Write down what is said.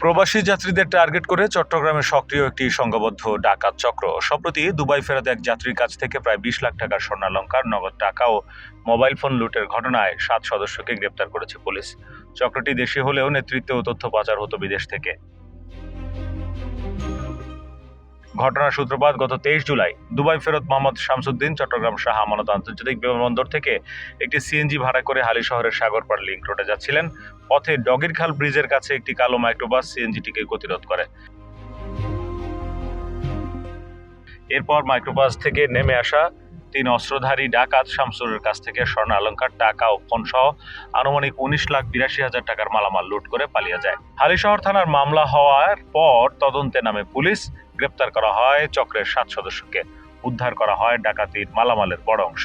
প্রবাসী যাত্রীদের টার্গেট করে চট্টগ্রামে সক্রিয় একটি সংঘবদ্ধ ডাকাত চক্র। সম্প্রতি দুবাই ফেরত এক যাত্রীর কাছ থেকে প্রায় বিশ লাখ টাকার স্বর্ণালঙ্কার, নগদ টাকা ও মোবাইল ফোন লুটের ঘটনায় সাত সদস্যকে গ্রেপ্তার করেছে পুলিশ। চক্রটি দেশি হলেও নেতৃত্বে ও তথ্য পাচার হতো বিদেশ থেকে। ঘটনার সূত্রপাত গত তেইশ জুলাই। দুবাই ফেরত মোহাম্মদ শামসুদ্দিন, চট্টগ্রাম শাহ আমানত আন্তর্জাতিক বিমানবন্দর থেকে একটি সিএনজি ভাড়া করে হালি শহরের সাগরপাড় লিংক রোডে যাচ্ছিলেন। পথে ডগিরখাল ব্রিজের কাছে একটি কালো মাইক্রোবাস সিএনজিটিকে গতিরোধ করে। এরপর মাইক্রোবাস থেকে নেমে আসা তিন অস্ত্রধারী ডাকাত শামসুরের কাছ থেকে স্বর্ণ অলঙ্কার টাকা ও ফোন সহ আনুমানিক উনিশ লাখ বিরাশি হাজার টাকার মালামাল লুট করে পালিয়ে যায়। হালিশহর থানার মামলা হওয়ার পর তদন্তে নামে পুলিশ, গ্রেপ্তার করা হয় চক্রের সাত সদস্যকে। উদ্ধার করা হয় ডাকাতির মালামালের বড় অংশ।